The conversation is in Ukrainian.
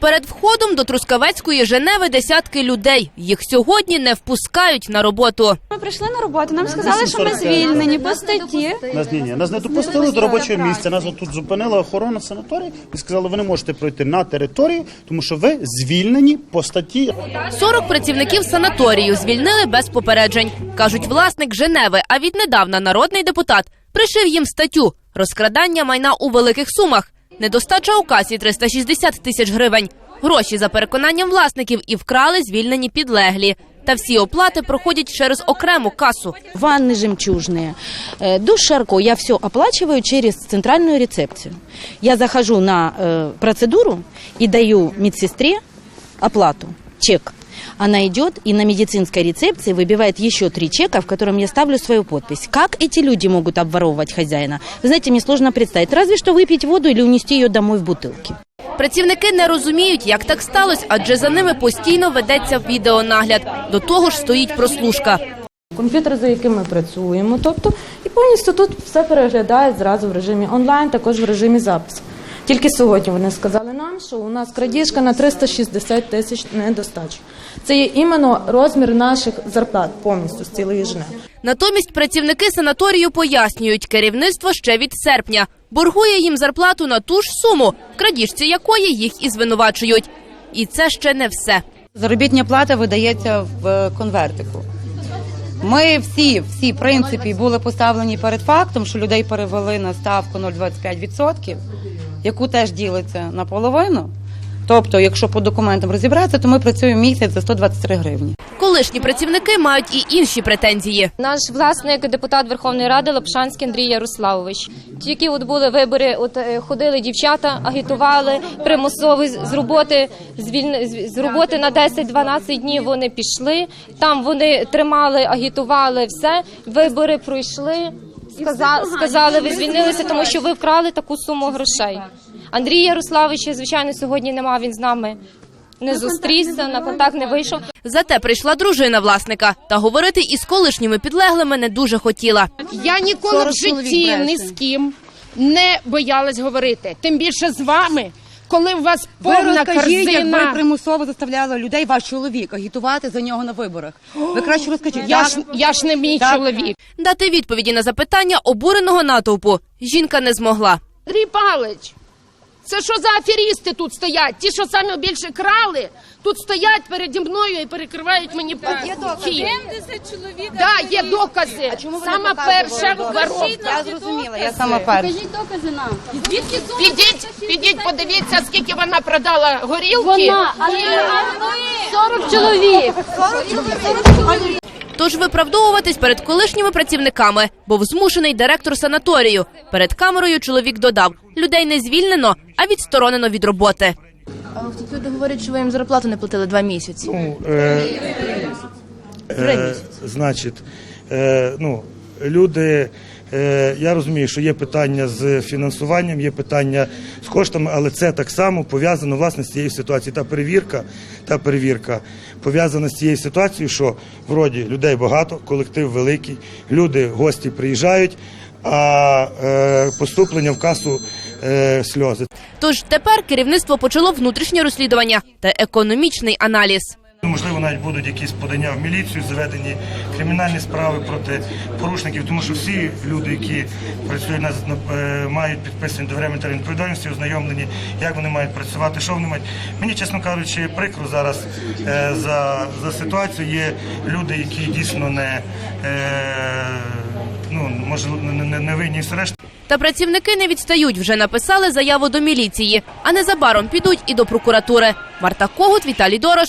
Перед входом до Трускавецької Женеви десятки людей. Їх сьогодні не впускають на роботу. Ми прийшли на роботу. Нам сказали, що ми звільнені по статті. Нас ні, ні, нас не допустили до робочого місця. Нас тут зупинила охорона санаторію і сказали, ви не можете пройти на територію, тому що ви звільнені по статті. 40 працівників санаторію звільнили без попереджень. Кажуть, власник Женеви, а віднедавна народний депутат, пришив їм статтю розкрадання майна у великих сумах, недостача у касі 360 тисяч гривень. Гроші за переконанням власників і вкрали звільнені підлеглі. Та всі оплати проходять через окрему касу. ванны жемчужные, э, душ Шарко. Я все оплачиваю через центральную рецепцию. Я захожу на э, процедуру и даю медсестре оплату, чек. Она идет и на медицинской рецепции выбивает еще три чека, в котором я ставлю свою подпись. Как эти люди могут обворовывать хозяина? Вы знаете, мне сложно представить. Разве что выпить воду или унести ее домой в бутылке. Працівники не розуміють, як так сталося, адже за ними постійно ведеться відеонагляд. До того ж стоїть прослушка. комп'ютер, за яким ми працюємо. Тобто, і повністю тут все переглядає зразу в режимі онлайн, також в режимі запису. Тільки сьогодні вони сказали нам, що у нас крадіжка на 360 тисяч недостачі. Це є іменно розмір наших зарплат повністю з цілої жни. Натомість працівники санаторію пояснюють, керівництво ще від серпня боргує їм зарплату на ту ж суму, в крадіжці якої їх і звинувачують. І це ще не все. Заробітня плата видається в конвертику. Ми всі, всі, в принципі, були поставлені перед фактом, що людей перевели на ставку 0,25%, яку теж ділиться наполовину. Тобто, якщо по документам розібратися, то ми працюємо місяць за 123 гривні. Колишні працівники мають і інші претензії. Наш власник, депутат Верховної Ради Лапшанський Андрій Ярославович. Тільки от були вибори, от е, ходили дівчата, агітували примусово з роботи звільни з- з роботи на 10-12 днів. Вони пішли. Там вони тримали, агітували все. Вибори пройшли. Сказа, сказали, ви звільнилися, тому що ви вкрали таку суму грошей. Андрій Ярославович, звичайно, сьогодні нема. Він з нами не зустрівся, на контакт не вийшов. Зате прийшла дружина власника та говорити із колишніми підлеглими не дуже хотіла. Я ніколи в житті ні з ким не боялась говорити. Тим більше з вами, коли у вас Ви повна розкажіть, як ви примусово заставляли людей, ваш чоловік, агітувати за нього на виборах. Ви краще розкажіть. Я ж, я ж не мій Так. чоловік. Дати відповіді на запитання обуреного натовпу жінка не змогла. Андрій Павлович, це що за аферісти тут стоять? Ті, що саме більше крали, тут стоять переді мною і перекривають мені вхід. Да, є докази. Сама перша воровка. Я зрозуміла, я сама перша. Підіть, підіть, подивіться, скільки вона продала горілки. 40 чоловік. Тож виправдовуватись перед колишніми працівниками був змушений директор санаторію. Перед камерою чоловік додав: людей не звільнено, а відсторонено від роботи. Люди говорять, що ви їм зарплату не платили два місяці. Ну, е, е, значить, е, ну, люди, я розумію, що є питання з фінансуванням, є питання з коштами, але це так само пов'язано власне з цією ситуацією. Та перевірка, та перевірка пов'язана з цією ситуацією, що вроді людей багато, колектив великий, люди, гості приїжджають. А е, поступлення в касу е, сльози. Тож тепер керівництво почало внутрішнє розслідування та економічний аналіз. Можливо, навіть будуть якісь подання в міліцію, заведені кримінальні справи проти порушників, тому що всі люди, які працюють на на- е, мають підписані договори та відповідальності, ознайомлені, як вони мають працювати, що вони мають. Мені, чесно кажучи, прикро зараз е, за, за ситуацію. Є люди, які дійсно не е, ну може не, не, винні все решта. Та працівники не відстають, вже написали заяву до міліції, а незабаром підуть і до прокуратури. Марта Когут, Віталій Дорош.